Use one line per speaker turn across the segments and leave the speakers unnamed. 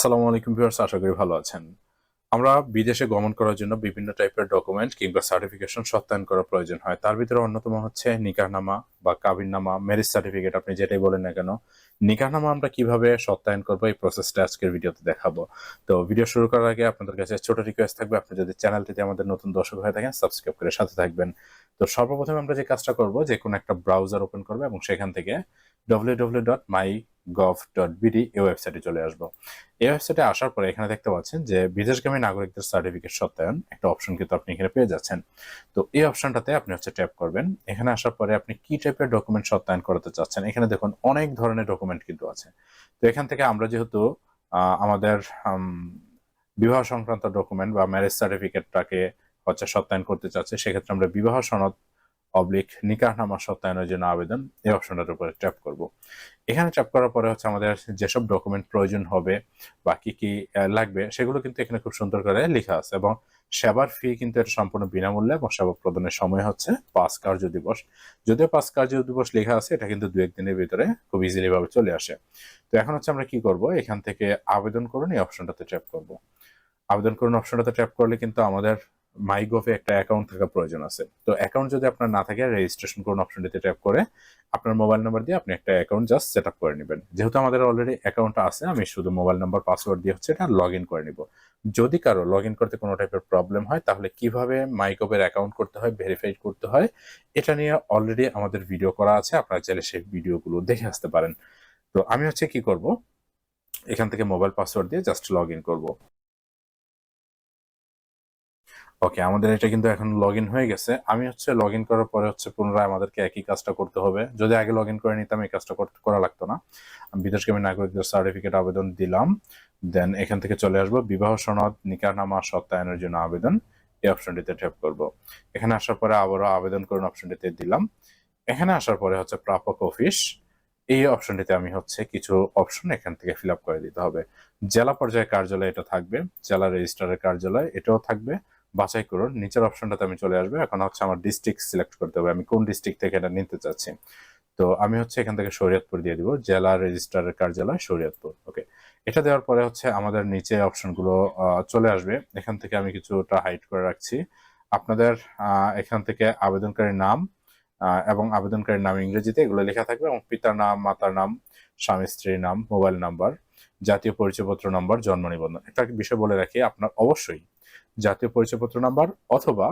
আসসালামু আলাইকুম ভিউয়ার্স, আশা করি ভালো আছেন। আমরা বিদেশে গমন করার জন্য বিভিন্ন টাইপের ডকুমেন্ট কিংবা সার্টিফিকেশন সত্যায়ন করার প্রয়োজন হয়। তার ভিতরে অন্যতম হচ্ছে নিকাহনামা বা কাবিননামা ম্যারেজ সার্টিফিকেট আপনি যেটাই বলেন না কেন। নিকাহনামা আমরা কীভাবে সত্যায়ন করব এই প্রসেসটা আজকের ভিডিওতে দেখাবো। তো ভিডিও শুরু করার আগে আপনাদের কাছে ছোট রিকোয়েস্ট থাকবে, আপনি যদি চ্যানেলটিতে আমাদের নতুন দর্শক হয়ে থাকেন সাবস্ক্রাইব করে সাথে থাকবেন। তো সর্বপ্রথমে আমরা যে কাজটা করব, যে কোনো একটা ব্রাউজার ওপেন করব এবং সেখান থেকে www.mygov.bd এই ওয়েবসাইটে চলে আসব। এই ওয়েবসাইটে আসার পরে এখানে দেখতে পাচ্ছেন যে বিদেশগামী নাগরিকদের সার্টিফিকেট সত্যায়ন একটা অপশন কিন্তু আপনি এখানে পেয়ে যাচ্ছেন। তো এই অপশনটাতে আপনি হচ্ছে ট্যাপ করবেন। এখানে আসার পরে আপনি কি টাইপের ডকুমেন্ট সত্যায়ন করতে চাচ্ছেন, এখানে দেখুন অনেক ধরনের ডকুমেন্ট কিন্তু আছে। তো এখান থেকে আমরা যেহেতু আমাদের বিবাহ সংক্রান্ত ডকুমেন্ট বা ম্যারেজ সার্টিফিকেটটাকে হচ্ছে সত্যায়ন করতে চাচ্ছি, সেক্ষেত্রে আমরা বিবাহ সনদ অবলিক নিকাহনামা সত্যায়নের জন্য আবেদন, এই অপশনটার উপরে ট্যাপ করব। এখানে ট্যাপ করার পরে হচ্ছে আমাদের যেসব ডকুমেন্ট প্রয়োজন হবে বা কি কি লাগবে, সেগুলো কিন্তু এখানে খুব সুন্দর করে লেখা আছে এবং সেবার ফি কিন্তু এটা সম্পূর্ণ বিনামূল্যে এবং সেবা প্রদানের সময় হচ্ছে পাঁচ কার্য দিবস। যদিও পাঁচ কার্য দিবস লেখা আছে, এটা কিন্তু দু একদিনের ভিতরে খুব ইজিলি ভাবে চলে আসে। তো এখন হচ্ছে আমরা কি করব? এখান থেকে আবেদন করুন, এই অপশনটাতে ট্যাপ করব। আবেদন করুন অপশনটাতে ট্যাপ করলে কিন্তু আমাদের মাইগোভে একটা অ্যাকাউন্ট থাকা প্রয়োজন আছে। তো অ্যাকাউন্ট যদি আপনার না থাকে রেজিস্ট্রেশন করুন অপশনটিতে ট্যাপ করে, আপনার মোবাইল নাম্বার দিয়ে আপনি একটা অ্যাকাউন্ট জাস্ট সেট আপ করে নেবেন। যেহেতু আমাদের অলরেডি অ্যাকাউন্টটা আছে, আমি শুধু মোবাইল নাম্বার পাসওয়ার্ড দিয়ে হচ্ছে এটা লগ ইন করে নিব। যদি কারও লগ ইন করতে কোনো টাইপের প্রবলেম হয়, তাহলে কীভাবে মাইকোভের অ্যাকাউন্ট করতে হয় ভেরিফাই করতে হয়, এটা নিয়ে অলরেডি আমাদের ভিডিও করা আছে, আপনারা চাইলে সেই ভিডিওগুলো দেখে আসতে পারেন। তো আমি হচ্ছে কি করব? এখান থেকে মোবাইল পাসওয়ার্ড দিয়ে জাস্ট লগ ইন করব। ওকে আমাদের এটা কিন্তু এখন লগ হয়ে গেছে। আমি হচ্ছে লগ করার পরে হচ্ছে পুনরায় আমাদেরকে একই কাজটা করতে হবে। যদি আগে লগ করে নিতাম এই কাজটা করা লাগতো না। আমি বিদেশগামী নাগরিকদের সার্টিফিকেট আবেদন দিলাম। দেন এখান থেকে চলে আসব। বিবাহ সনদ নিকাহনামা সত্যায়নের জন্য আবেদন। এই অপশনটিতে ট্যাপ করব। এখানে আসার পরে আবারও আবেদন করুন অপশনটিতে দিলাম। এখানে আসার পরে হচ্ছে প্রাপক অফিস এই অপশনটিতে আমি হচ্ছে কিছু অপশন এখান থেকে ফিল করে দিতে হবে। জেলা পর্যায়ে কার্যালয় এটা থাকবে। জেলা রেজিস্ট্রারের কার্যালয় এটাও থাকবে। বাছাই করুন। নিচের অপশনটাতে আমি চলে আসবে। এখন হচ্ছে আমার ডিস্ট্রিক্ট সিলেক্ট করতে হবে। আমি কোন ডিস্ট্রিক্ট থেকে এটা নিতে চাচ্ছি? তো আমি হচ্ছে এখান থেকে শরীয়তপুর দিয়ে দিব। জেলা রেজিস্ট্রারের কার্যালয় শরীয়তপুর। ওকে এটা দেওয়ার পরে হচ্ছে আমাদের নিচে অপশনগুলো চলে আসবে। এখান থেকে আমি কিছুটা হাইড করে রাখছি। আপনাদের এখান থেকে আবেদনকারীর নাম এবং আবেদনকারীর নাম ইংরেজিতে এগুলো লেখা থাকবে এবং পিতার নাম, মাতার নাম, স্বামী, স্ত্রীর নাম মোবাইল নাম্বার জাতীয় পরিচয়পত্র নাম্বার জন্ম নিবন্ধন। একটা বিষয় বলে রাখি, আপনার অবশ্যই জাতীয় পরিচয়পত্র নাম্বার অথবা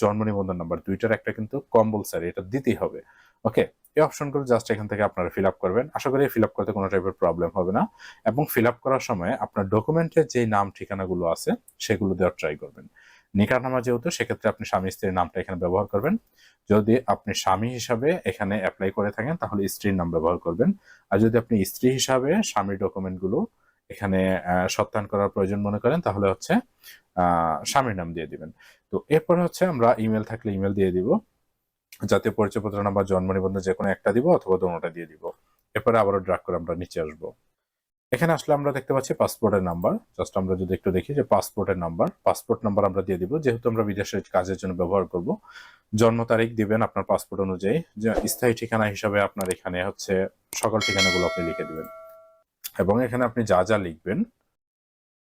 জন্ম নিবন্ধন নাম্বার, দুইটার একটা কিন্তু কম্পালসারি এটা দিতেই হবে। ওকে এই অপশনগুলো জাস্ট এখান থেকে আপনারা ফিল আপ করবেন। আশা করি ফিল আপ করতে কোনো টাইপের প্রবলেম হবে না। এবং ফিল আপ করার সময় আপনার ডকুমেন্টের যে নাম ঠিকানাগুলো আছে, সেগুলো দেওয়ার ট্রাই করবেন। নিকাহনামা যেহেতু, সেক্ষেত্রে আপনি স্বামী স্ত্রীর নামটা এখানে ব্যবহার করবেন। যদি আপনি স্বামী হিসাবে এখানে অ্যাপ্লাই করে থাকেন, তাহলে স্ত্রীর নাম ব্যবহার করবেন। আর যদি আপনি স্ত্রী হিসাবে স্বামীর ডকুমেন্টগুলো এখানে সত্যায়ন করার প্রয়োজন মনে করেন, তাহলে হচ্ছে স্বামীর নাম দিয়ে দিবেন। তো এরপরে হচ্ছে আমরা ইমেল থাকলে ইমেল দিয়ে দিব, জাতীয় পরিচয়পত্র নাম্বার, জন্ম নিবন্ধন যে কোনো একটা দিব অথবা দোনোটা দিয়ে দিব। এরপরে আবারও ড্রাগ করে আমরা নিচে আসব। এখানে আসলে আমরা দেখতে পাচ্ছি পাসপোর্টের নাম্বার জাস্ট আমরা যদি একটু দেখি যে পাসপোর্টের নাম্বার পাসপোর্ট নাম্বার আমরা দিয়ে দিব। যেহেতু আমরা বিদেশের কাজের জন্য ব্যবহার করব, জন্ম তারিখ দিবেন আপনার পাসপোর্ট অনুযায়ী। যে স্থায়ী ঠিকানা হিসাবে আপনার এখানে হচ্ছে সকল ঠিকানাগুলো আপনি লিখে দিবেন। এবং এখানে আপনি যা যা লিখবেন,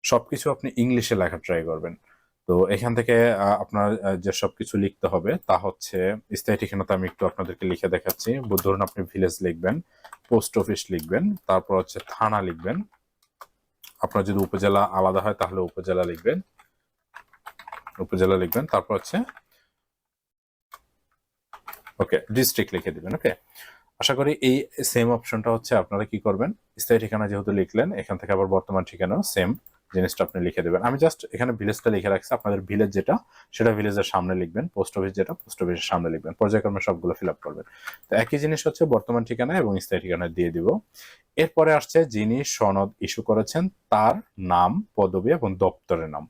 সবকিছু আপনি ইংলিশে লেখা ট্রাই করবেন। তো এখান থেকে আপনার যে সবকিছু লিখতে হবে তা হচ্ছে, স্থায়ী ঠিকানাতে আমি একটু আপনাদেরকে লিখে দেখাচ্ছি। ধরুন আপনি ভিলেজ লিখবেন পোস্ট অফিস লিখবেন, তারপর হচ্ছে থানা লিখবেন। আপনার যদি উপজেলা আলাদা হয় তাহলে উপজেলা লিখবেন। উপজেলা লিখবেন, তারপর হচ্ছে, ওকে ডিস্ট্রিক্ট লিখে দিবেন, ওকে? আশা করি এই সেম অপশনটা হচ্ছে আপনারা কি করবেন? স্থায়ী ঠিকানা যেহেতু লিখলেন, এখান থেকে আবার বর্তমান ঠিকানা সেম জিনিসটা আপনি লিখে দেবেন। আমি জাস্ট এখানে ভিলেজটা লিখে রাখছি, আপনাদের ভিলেজ যেটা, সেটা ভিলেজের সামনে লিখবেন পোস্ট অফিস যেটা পোস্ট অফিসের সামনে লিখবেন, পর্যায়ক্রমে সবগুলো ফিল আপ করবেন। তো একই জিনিস হচ্ছে বর্তমান ঠিকানা এবং স্থায়ী ঠিকানা দিয়ে দিব। এরপরে আসছে যিনি সনদ ইস্যু করেছেন, তার নাম, পদবি এবং দপ্তরের নাম।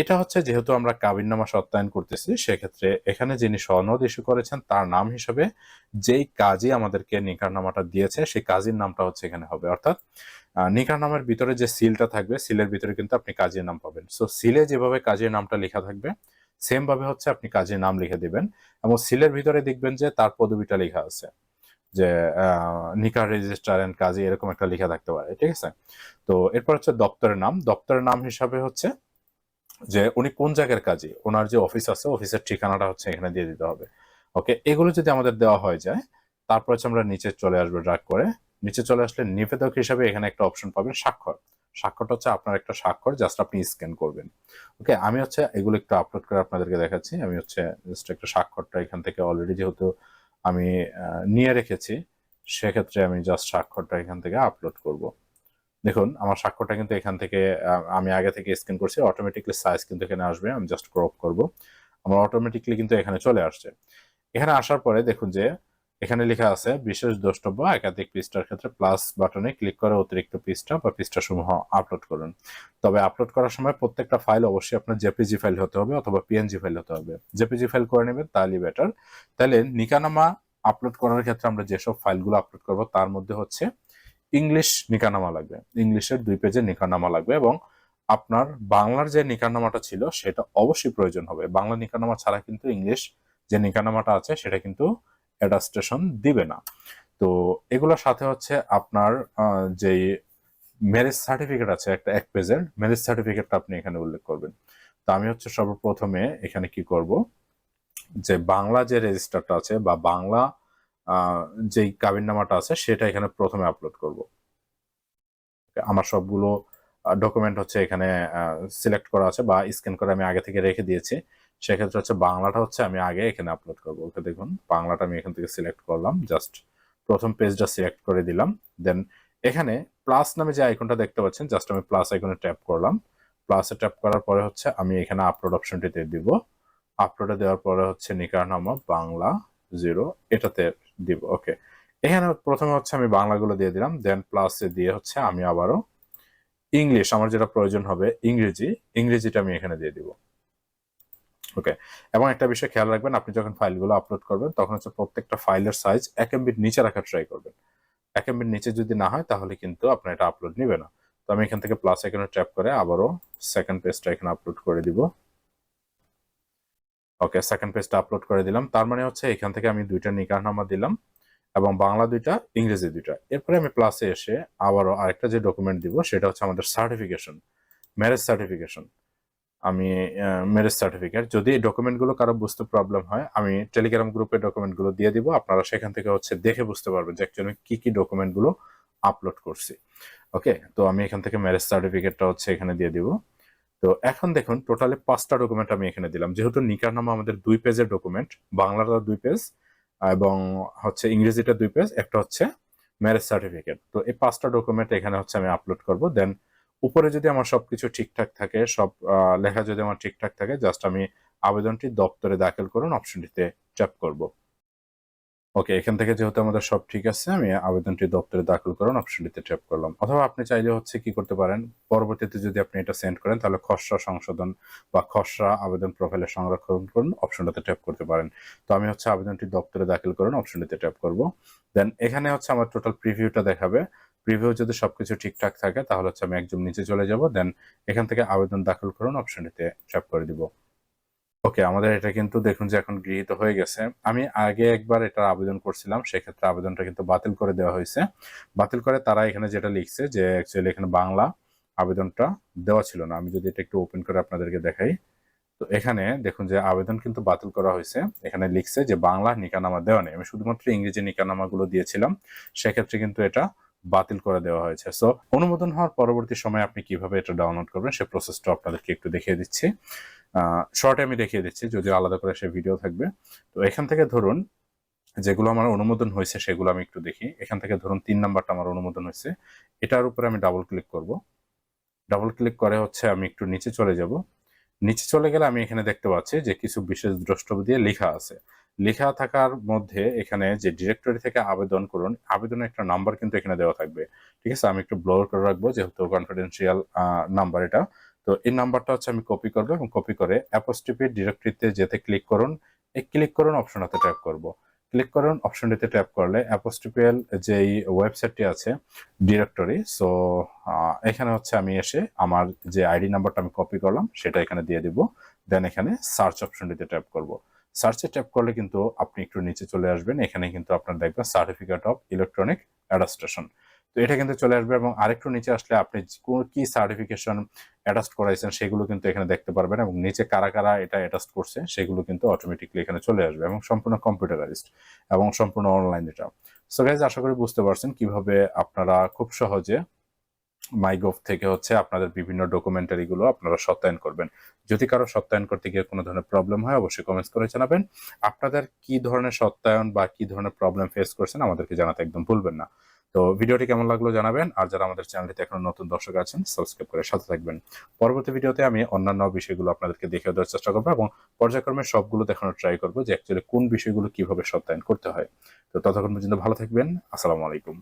এটা হচ্ছে যেহেতু আমরা কাবিননামা সত্যায়ন করতেছি, সেক্ষেত্রে এখানে যিনি সনদ ইস্যু করেছেন, তার নাম হিসেবে যেই কাজী আমাদেরকে নিকারনামাটা দিয়েছে, সেই কাজীর নামটা হচ্ছে এখানে হবে। অর্থাৎ নিকারনামার ভিতরে যে সিলটা থাকবে, সিলের ভিতরে কিন্তু আপনি কাজীর নাম পাবেন। সো সিলে যেভাবে কাজীর নামটা লেখা থাকবে সেম ভাবে হচ্ছে আপনি কাজীর নাম লিখে দিবেন এবং সিলের ভিতরে দেখবেন যে তার পদবিটা লেখা আছে যে নিকার রেজিস্টার এন্ড কাজী এরকম একটা লেখা থাকতে পারে, ঠিক আছে? তো, এরপর হচ্ছে দপ্তরের নাম। দপ্তরের নাম হিসাবে হচ্ছে যে উনি কোন জায়গার কাজী? ওনার যে অফিস আছে, অফিসের ঠিকানাটা হচ্ছে এখানে দিয়ে দিতে হবে। ওকে? এগুলো যদি আমাদের দেওয়া হয়ে যায়, তারপর হচ্ছে আমরা নিচে চলে আসব ড্রাগ করে। নিচে চলে আসলে নিবেদক হিসাবে এখানে একটা অপশন পাবেন স্বাক্ষর। স্বাক্ষরটা হচ্ছে আপনার একটা স্বাক্ষর জাস্ট আপনি স্ক্যান করবেন। ওকে? আমি হচ্ছে এগুলো একটু আপলোড করে আপনাদেরকে দেখাচ্ছি। আমি হচ্ছে জাস্ট একটা স্বাক্ষরটা এখান থেকে অলরেডি যেহেতু আমি নিয়ে রেখেছি, সেক্ষেত্রে আমি জাস্ট স্বাক্ষরটা এখান থেকে আপলোড করব। দেখুন, আমার স্বাক্ষরটা কিন্তু এখান থেকে আমি আগে থেকে স্ক্যান করছি অটোমেটিকলি সাইজ কিন্তু এখানে আসবে, আমি জাস্ট ক্রপ করব। আমার অটোমেটিকলি কিন্তু এখানে চলে আসছে। এখানে আসার পরে দেখুন যে, এখানে লেখা আছে, বিশেষ দ্রষ্টব্য, একাধিক পৃষ্ঠার ক্ষেত্রে প্লাস বাটনে ক্লিক করে অতিরিক্ত পৃষ্ঠা বা পৃষ্ঠা সমূহ আপলোড করুন। তবে আপলোড করার সময় প্রত্যেকটা ফাইল অবশ্যই আপনার জেপিজি ফাইল হতে হবে অথবা পিএনজি ফাইল হতে হবে। জেপিজি ফাইল করে নেবেন, তাহলেই বেটার তাহলে নিকানামা আপলোড করার ক্ষেত্রে আমরা যেসব ফাইলগুলো আপলোড করব, তার মধ্যে হচ্ছে ইংলিশ নিকানামা লাগবে। ইংলিশের দুই পেজের নিকানামা লাগবে এবং আপনার বাংলার যে নিকানামাটা ছিল, সেটা অবশ্যই প্রয়োজন হবে। বাংলা নিকানামা ছাড়া কিন্তু ইংলিশ যে নিকানামাটা আছে, সেটা কিন্তু অ্যাডাস্টেশন দিবে না। তো এগুলোর সাথে হচ্ছে আপনার যেই ম্যারেজ সার্টিফিকেট আছে, একটা এক পেজের ম্যারেজ সার্টিফিকেটটা আপনি এখানে উল্লেখ করবেন। তো আমি হচ্ছে সর্বপ্রথমে এখানে কি করব? যে বাংলা যে রেজিস্টারটা আছে বা বাংলা যেই কাবিননামাটা আছে সেটা এখানে প্রথমে আপলোড করব। আমার সবগুলো ডকুমেন্ট হচ্ছে এখানে সিলেক্ট করা আছে বা স্ক্যান করে আমি আগে থেকে রেখে দিয়েছি। সেক্ষেত্রে হচ্ছে বাংলাটা হচ্ছে আমি আগে এখানে আপলোড করব। ওকে দেখুন, বাংলাটা আমি এখান থেকে সিলেক্ট করলাম জাস্ট প্রথম পেজটা সিলেক্ট করে দিলাম। দেন এখানে প্লাস নামে যে আইকনটা দেখতে পাচ্ছেন জাস্ট আমি প্লাস আইকনে ট্যাপ করলাম। প্লাসে ট্যাপ করার পরে হচ্ছে আমি এখানে আপলোড অপশনটিতে দিব। আপলোডে দেওয়ার পরে হচ্ছে নিকার নিকারনামা বাংলা জিরো এটাতে দিব ওকে এখানে প্রথমে হচ্ছে আমি বাংলাগুলো দিয়ে দিলাম দেন প্লাসে দিয়ে হচ্ছে আমি আবারও ইংলিশ আমার যেটা প্রয়োজন হবে ইংরেজি, ইংরেজিটা আমি এখানে দিয়ে দিব ওকে এবং একটা বিষয় খেয়াল রাখবেন, আপনি যখন ফাইলগুলো আপলোড করবেন, তখন হচ্ছে প্রত্যেকটা ফাইলের সাইজ এক এমবির নিচে রাখার ট্রাই করবেন। এক এমবির নিচে যদি না হয়, তাহলে কিন্তু আপনার এটা আপলোড নিবে না। তো আমি এখান থেকে প্লাস এখানে ট্যাপ করে আবারও সেকেন্ড পেজটা এখানে আপলোড করে দিব। ওকে সেকেন্ড পেজটা আপলোড করে দিলাম। তার মানে হচ্ছে এখান থেকে আমি দুইটা নিকারনামা দিলাম এবং বাংলা দুইটা, ইংরেজি দুইটা। এরপরে আমি প্লাসে এসে আবারও আরেকটা যে ডকুমেন্ট দিব, সেটা হচ্ছে আমাদের সার্টিফিকেশন ম্যারেজ সার্টিফিকেশন আমি ম্যারেজ সার্টিফিকেট যদি এই ডকুমেন্টগুলো কারও বুঝতে প্রবলেম হয়, আমি টেলিগ্রাম গ্রুপে ডকুমেন্টগুলো দিয়ে দিব। আপনারা সেখান থেকে হচ্ছে দেখে বুঝতে পারবেন যে অ্যাকচুয়ালি কী কী ডকুমেন্টগুলো আপলোড করছি। ওকে তো আমি এখান থেকে ম্যারেজ সার্টিফিকেটটা হচ্ছে এখানে দিয়ে দিব। তো এখন দেখুন টোটালে পাঁচটা ডকুমেন্ট আমি এখানে দিলাম। যেহেতু নিকার নামা আমাদের দুই পেজের ডকুমেন্ট বাংলাটা দুই পেজ এবং হচ্ছে ইংরেজিটা দুই পেজ একটা হচ্ছে ম্যারেজ সার্টিফিকেট তো এই পাঁচটা ডকুমেন্ট এখানে হচ্ছে আমি আপলোড করব। দেন উপরে যদি আমার সবকিছু ঠিকঠাক থাকে, সব লেখা যদি আমার ঠিকঠাক থাকে জাস্ট আমি আবেদনটি দপ্তরে দাখিল করুন অপশনটিতে ট্যাপ করব। ওকে এখান থেকে যেহেতু আমাদের সব ঠিক আছে, আমি আবেদনটি দপ্তরে দাখিল করুন অপশনটিতে ট্যাপ করলাম। অথবা আপনি চাইলে হচ্ছে কি করতে পারেন, পরবর্তীতে যদি আপনি এটা সেন্ড করেন, তাহলে খসড়া সংশোধন বা খসড়া আবেদন প্রোফাইলে সংরক্ষণ করুন অপশনটাতে ট্যাপ করতে পারেন। তো আমি হচ্ছে আবেদনটি দপ্তরে দাখিল করুন অপশনটিতে ট্যাপ করব। দেন এখানে হচ্ছে আমার টোটাল প্রিভিউটা দেখাবে। প্রিভিউ যদি সবকিছু ঠিকঠাক থাকে, তাহলে হচ্ছে আমি একদম নিচে চলে যাব দেন এখান থেকে আবেদন দাখিল করুন অপশনটিতে ট্যাপ করে দিব। ওকে আমাদের এটা কিন্তু দেখুন যে এখন গৃহীত হয়ে গেছে। আমি আগে একবার এটা আবেদন করছিলাম, সেক্ষেত্রে আবেদনটা কিন্তু বাতিল করে দেওয়া হয়েছে। বাতিল করে তারা এখানে যেটা লিখছে যে অ্যাকচুয়ালি এখানে বাংলা আবেদনটা দেওয়া ছিল না। আমি যদি এটা একটু ওপেন করে আপনাদেরকে দেখাই। তো এখানে দেখুন যে আবেদন কিন্তু বাতিল করা হয়েছে। এখানে লিখছে যে বাংলা নিকানামা দেওয়া নেই। আমি শুধুমাত্র ইংরেজি নিকানামাগুলো দিয়েছিলাম। সেক্ষেত্রে কিন্তু এটা বাতিল করে দেওয়া হয়েছে। সো অনুমোদন হওয়ার পরবর্তী সময় আপনি কীভাবে এটা ডাউনলোড করবেন, সে প্রসেসটা আপনাদেরকে একটু দেখিয়ে দিচ্ছি। শর্টে আমি দেখিয়ে দিচ্ছি, যদিও আলাদা করে সে ভিডিও থাকবে। তো এখান থেকে ধরুন, যেগুলো আমার অনুমোদন হয়েছে সেগুলো আমি একটু দেখি। এখান থেকে ধরুন তিন নাম্বারটা আমার অনুমোদন হয়েছে। এটার উপরে আমি ডাবল ক্লিক করব। ডাবল ক্লিক করে হচ্ছে আমি একটু নিচে চলে যাব। নিচে চলে গেলে আমি এখানে দেখতে পাচ্ছি যে কিছু বিশেষ দ্রষ্টব্য দিয়ে লেখা আছে। লেখা থাকার মধ্যে এখানে যে ডিরেক্টরি থেকে আবেদন করুন, আবেদনের একটা নাম্বার কিন্তু এখানে দেওয়া থাকবে। ঠিক আছে, আমি একটু ব্লোর করে রাখব, যেহেতু কনফিডেন্সিয়াল নাম্বার এটা। তো এই নাম্বারটা হচ্ছে আমি কপি করব এবং কপি করে অ্যাপোস্টিপি ডিরেক্টরিতে যেতে ক্লিক করুন। এই ক্লিক করুন অপশনটাতে ট্যাপ করব। ক্লিক করুন অপশনটিতে ট্যাপ করলে অ্যাপোস্টিপিয়াল যেই ওয়েবসাইটটি আছে ডিরেক্টরি সো এখানে হচ্ছে আমি এসে আমার যে আইডি নাম্বারটা আমি কপি করলাম, সেটা এখানে দিয়ে দিব। দেন এখানে সার্চ অপশনটিতে ট্যাপ করব। সার্চে ট্যাপ করলে কিন্তু আপনি একটু নিচে চলে আসবেন। এখানে কিন্তু আপনার দেখবেন সার্টিফিকেট অফ ইলেকট্রনিক অ্যাডাস্ট্রেশন তো এটা কিন্তু চলে আসবে এবং আরেকটু নিচে আসলে আপনি কোন- কি সার্টিফিকেশন অ্যাডাস্ট করাইছেন সেগুলো কিন্তু এখানে দেখতে পারবেন এবং নিচে কারা কারা এটা অ্যাডাস্ট করছে সেগুলো কিন্তু অটোমেটিকলি এখানে চলে আসবে এবং সম্পূর্ণ কম্পিউটারাইজড এবং সম্পূর্ণ অনলাইন এটা। সো গাইজ আশা করি বুঝতে পারছেন কীভাবে আপনারা খুব সহজে মাইগভ থেকে হচ্ছে আপনাদের বিভিন্ন ডকুমেন্টারি গুলো আপনারা সত্যায়ন করবেন। যদি কারও সত্যায়ন করতে গিয়ে কোনো ধরনের প্রবলেম হয়, অবশ্যই কমেন্টস করে জানাবেন। আপনাদের কি ধরনের সত্যায়ন বা কি ধরনের প্রবলেম ফেস করছেন আমাদেরকে জানাতে একদম ভুলবেন না। তো ভিডিওটি কেমন লাগল জানাবেন। আর যারা আমাদের চ্যানেলটিতে এখনও নতুন দর্শক আছেন সাবস্ক্রাইব করে সাথে থাকবেন। পরবর্তী ভিডিওতে আমি অন্যান্য বিষয়গুলো আপনাদেরকে দেখে দেওয়ার চেষ্টা করব এবং পর্যায়ক্রমে সবগুলো দেখানোর ট্রাই করব যে অ্যাকচুয়ালি কোন বিষয়গুলো কীভাবে সত্যায়ন করতে হয়। তো ততক্ষণ পর্যন্ত ভালো থাকবেন। আসসালামু আলাইকুম।